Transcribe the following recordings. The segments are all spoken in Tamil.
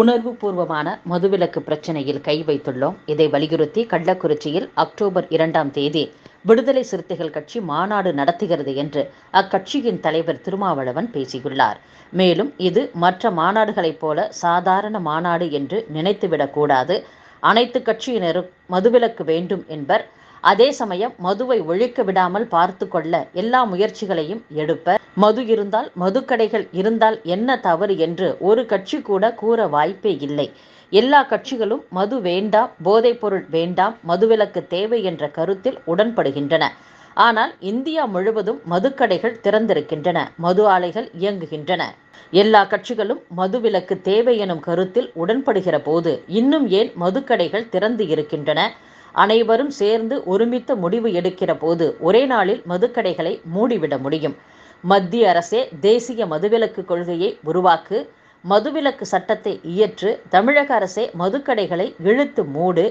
உணர்வுபூர்வமான மதுவிலக்கு பிரச்சனையில் கை வைத்துள்ளோம். இதை வலியுறுத்தி கள்ளக்குறிச்சியில் அக்டோபர் இரண்டாம் தேதி விடுதலை சிறுத்தைகள் கட்சி மாநாடு நடத்துகிறது என்று அக்கட்சியின் தலைவர் திருமாவளவன் பேசியுள்ளார். மேலும் இது மற்ற மாநாடுகளைப் போல சாதாரண மாநாடு என்று நினைத்துவிடக்கூடாது அனைத்து கட்சியினரும் மதுவிலக்கு வேண்டும் என்பர் அதே சமயம் மதுவை ஒழிக்க விடாமல் பார்த்து கொள்ள எல்லா முயற்சிகளையும் எடுப்பர் மது இருந்தால் மதுக்கடைகள் இருந்தால் என்ன தவறு என்று ஒரு கட்சி கூட கூற வாய்ப்பே இல்லை. எல்லா கட்சிகளும் மது வேண்டாம் போதைப்பொருள் வேண்டாம் மதுவிலக்கு தேவை என்ற கருத்தில் உடன்படுகின்றன. ஆனால் இந்தியா முழுவதும் மதுக்கடைகள் திறந்திருக்கின்றன மது ஆலைகள் இயங்குகின்றன. எல்லா கட்சிகளும் மதுவிலக்கு தேவை எனும் கருத்தில் உடன்படுகிற போது இன்னும் ஏன் மதுக்கடைகள் திறந்து இருக்கின்றன? அனைவரும் சேர்ந்து ஒருமித்த முடிவு எடுக்கிற போது ஒரே நாளில் மதுக்கடைகளை மூடிவிட முடியும். மத்திய அரசே தேசிய மதுவிலக்கு கொள்கையை உருவாக்கு மதுவிலக்கு சட்டத்தை இயற்று தமிழக அரசே மதுக்கடைகளை இழுத்து மூடு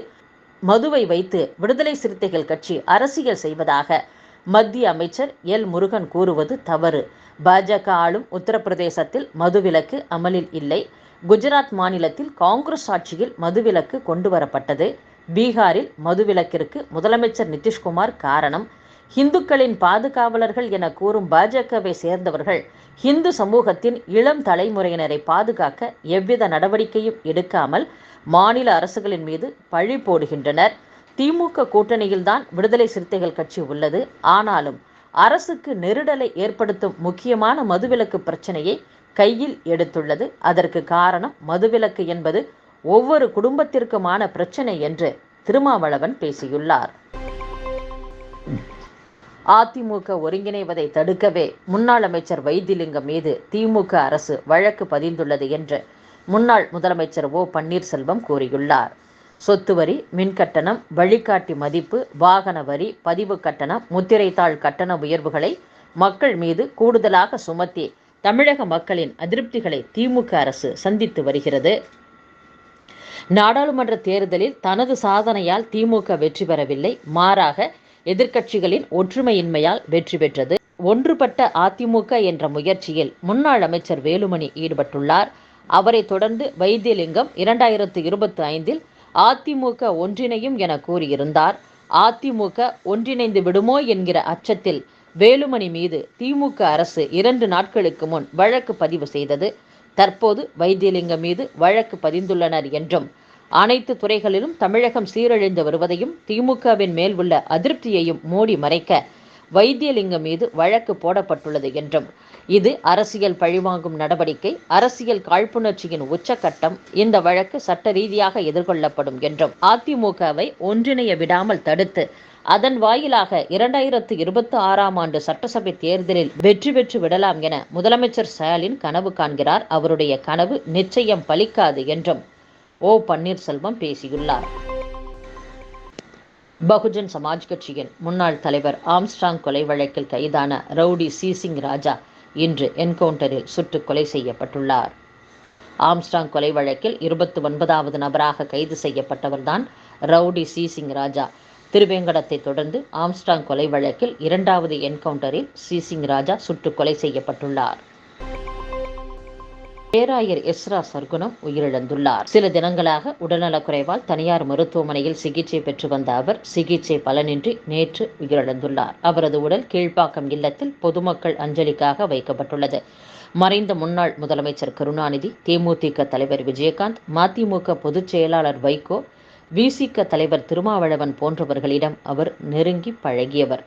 மதுவை வைத்து விடுதலை சிறுத்தைகள் கட்சி அரசியல் செய்வதாக மத்திய அமைச்சர் எல். முருகன் கூறுவது தவறு. பாஜக ஆளும் உத்தரப்பிரதேசத்தில் மதுவிலக்கு அமலில் இல்லை. குஜராத் மாநிலத்தில் காங்கிரஸ் ஆட்சியில் மதுவிலக்கு கொண்டு வரப்பட்டது பீகாரில் மதுவிலக்கிற்கு முதலமைச்சர் நிதிஷ்குமார் காரணம். இந்துக்களின் பாதுகாவலர்கள் என கூறும் பாஜகவை சேர்ந்தவர்கள் இந்து சமூகத்தின் இளம் தலைமுறையினரை பாதுகாக்க எவ்வித நடவடிக்கையும் எடுக்காமல் மாநில அரசுகளின் மீது பழி போடுகின்றனர். திமுக கூட்டணியில்தான் விடுதலை சிறுத்தைகள் கட்சி உள்ளது. ஆனாலும் அரசுக்கு நெருடலை ஏற்படுத்தும் முக்கியமான மதுவிலக்கு பிரச்சனையை கையில் எடுத்துள்ளது. அதற்கு காரணம் மதுவிலக்கு என்பது ஒவ்வொரு குடும்பத்திற்குமான பிரச்சனை என்று திருமாவளவன் பேசியுள்ளார். அதிமுக ஒருங்கிணைவதை தடுக்கவே முன்னாள் அமைச்சர் வைத்திலிங்கம் மீது திமுக அரசு வழக்கு பதிந்துள்ளது என்று முன்னாள் முதலமைச்சர் ஓ பன்னீர்செல்வம் கூறியுள்ளார். சொத்து வரி மின்கட்டணம் வழிகாட்டி மதிப்பு வாகன வரி பதிவு கட்டணம் முத்திரைத்தாள் கட்டண உயர்வுகளை மக்கள் மீது கூடுதலாக சுமத்தி தமிழக மக்களின் அதிருப்திகளை திமுக அரசு சந்தித்து வருகிறது. நாடாளுமன்ற தேர்தலில் தனது சாதனையால் திமுக வெற்றி பெறவில்லை. மாறாக எதிர்க்கட்சிகளின் ஒற்றுமையின்மையால் வெற்றி பெற்றது. ஒன்றுபட்ட அதிமுக என்ற முயற்சியில் முன்னாள் அமைச்சர் வேலுமணி ஈடுபட்டுள்ளார். அவரை தொடர்ந்து வைத்தியலிங்கம் இரண்டாயிரத்து இருபத்தி ஐந்தில் அதிமுக ஒன்றிணையும் என கூறியிருந்தார். அதிமுக ஒன்றிணைந்து விடுமோ என்கிற அச்சத்தில் வேலுமணி மீது திமுக அரசு இரண்டு நாட்களுக்கு முன் வழக்கு பதிவு செய்தது. தற்போது வைத்தியலிங்கம் மீது வழக்கு பதிந்துள்ளனர் என்றும் அனைத்து துறைகளிலும் தமிழகம் சீரழிந்து வருவதையும் திமுகவின் மேல் உள்ள அதிருப்தியையும் மூடி மறைக்க வைத்தியலிங்கம் மீது வழக்கு போடப்பட்டுள்ளது என்றும் இது அரசியல் பழிவாங்கும் நடவடிக்கை அரசியல் காழ்ப்புணர்ச்சியின் உச்சக்கட்டம் இந்த வழக்கு சட்ட ரீதியாக எதிர்கொள்ளப்படும் என்றும் அதிமுகவை ஒன்றிணைய விடாமல் தடுத்து அதன் வாயிலாக இரண்டாயிரத்து இருபத்தி ஆறாம் ஆண்டு சட்டசபை தேர்தலில் வெற்றி பெற்று விடலாம் என முதலமைச்சர் ஸ்டாலின் கனவு காண்கிறார். அவருடைய கனவு நிச்சயம் பலிக்காது என்றும் ஓ பன்னீர்செல்வம் பேசியுள்ளார். பகுஜன் சமாஜ் கட்சியின் முன்னாள் தலைவர் ஆம்ஸ்ட்ராங் கொலை வழக்கில் கைதான ரவுடி சிசிங் ராஜா இன்று என்கவுண்டரில் சுட்டு கொலை செய்யப்பட்டுள்ளார். ஆம்ஸ்ட்ராங் கொலை வழக்கில் இருபத்தி ஒன்பதாவது நபராக கைது செய்யப்பட்டவர்தான் ரவுடி சிசிங் ராஜா. திருவேங்கடத்தை தொடர்ந்து ஆம்ஸ்டாங் கொலை வழக்கில் இரண்டாவது என்கவுண்டரில் சிசிங் ராஜா சுட்டு கொலை செய்யப்பட்டுள்ளார். பேராயர் எஸ்ரா சர்க்குணம் உயிரிழந்துள்ளார். சில தினங்களாக உடல்நலக்குறைவால் தனியார் மருத்துவமனையில் சிகிச்சை பெற்று வந்த அவர் சிகிச்சை பலனின்றி நேற்று உயிரிழந்துள்ளார். அவரது உடல் கீழ்ப்பாக்கம் இல்லத்தில் பொதுமக்கள் அஞ்சலிக்காக வைக்கப்பட்டுள்ளது. மறைந்த முன்னாள் முதலமைச்சர் கருணாநிதி தேமுதிக தலைவர் விஜயகாந்த் மதிமுக பொதுச் செயலாளர் வைகோ விசிக தலைவர் திருமாவளவன் போன்றவர்களிடம் அவர் நெருங்கி பழகியவர்.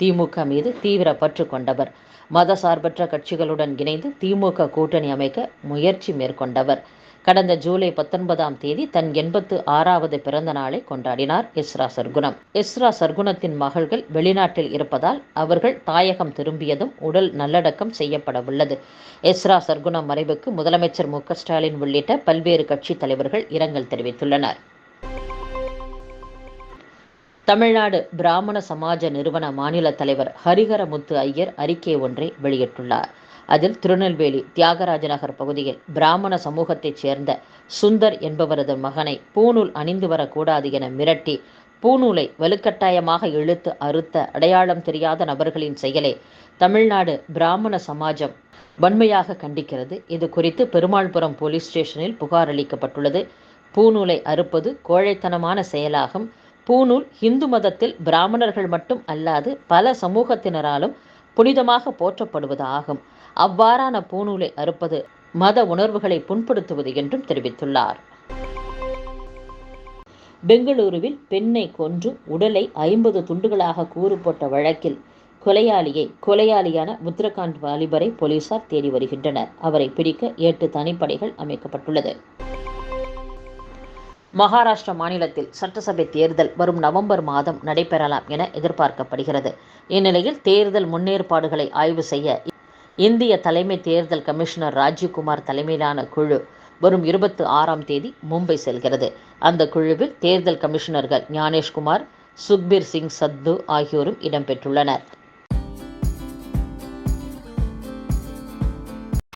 திமுக மீது தீவிர பற்று கொண்டவர். மதசார்பற்ற கட்சிகளுடன் இணைந்து திமுக கூட்டணி அமைக்க முயற்சி மேற்கொண்டவர். கடந்த ஜூலை பத்தொன்பதாம் தேதி தன் எண்பத்து ஆறாவது பிறந்த நாளை கொண்டாடினார் இஸ்ரா சர்க்குணம். இஸ்ரா சர்க்குணத்தின் மகள்கள் வெளிநாட்டில் இருப்பதால் அவர்கள் தாயகம் திரும்பியதும் உடல் நல்லடக்கம் செய்யப்படவுள்ளது. இஸ்ரா சர்க்குணம் மறைவுக்கு முதலமைச்சர் மு ஸ்டாலின் உள்ளிட்ட பல்வேறு கட்சி தலைவர்கள் இரங்கல் தெரிவித்துள்ளனர். தமிழ்நாடு பிராமண சமாஜ நிறுவன மாநில தலைவர் ஹரிகரமுத்து ஐயர் அறிக்கை ஒன்றை வெளியிட்டுள்ளார். அதில் திருநெல்வேலி தியாகராஜ நகர் பகுதியில் பிராமண சமூகத்தைச் சேர்ந்த சுந்தர் என்பவரது மகனை பூநூல் அணிந்து வரக்கூடாது என மிரட்டி பூநூலை வலுக்கட்டாயமாக இழுத்து அறுத்த அடையாளம் தெரியாத நபர்களின் செயலை தமிழ்நாடு பிராமண சமாஜம் வன்மையாக கண்டிக்கிறது. இது குறித்து பெருமாள்புரம் போலீஸ் ஸ்டேஷனில் புகார் அளிக்கப்பட்டுள்ளது. பூநூலை அறுப்பது கோழைத்தனமான செயலாகும். பூநூல் இந்து மதத்தில் பிராமணர்கள் மட்டும் அல்லாது பல சமூகத்தினராலும் புனிதமாக போற்றப்படுவது ஆகும் அவ்வாறான பூநூலை அறுப்பது மத உணர்வுகளை புண்படுத்துவது என்றும் தெரிவித்துள்ளார். பெங்களூருவில் பெண்ணை கொன்று உடலை ஐம்பது துண்டுகளாக கூறு போட்ட வழக்கில் கொலையாளியை கொலையாளியான உத்தரகாண்ட் வாலிபரை போலீசார் தேடி வருகின்றனர். அவரை பிடிக்க எட்டு தனிப்படைகள் அமைக்கப்பட்டுள்ளது. மகாராஷ்டிரா மாநிலத்தில் சட்டசபை தேர்தல் வரும் நவம்பர் மாதம் நடைபெறலாம் என எதிர்பார்க்கப்படுகிறது. இந்நிலையில் தேர்தல் முன்னேற்பாடுகளை ஆய்வு செய்ய இந்திய தலைமை தேர்தல் கமிஷனர் ராஜீவ்குமார் தலைமையிலான குழு வரும் இருபத்தி ஆறாம் தேதி மும்பை செல்கிறது. அந்த குழுவில் தேர்தல் கமிஷனர்கள் ஞானேஷ்குமார் சுக்பீர் சிங் சத்து ஆகியோரும் இடம்பெற்றுள்ளனர்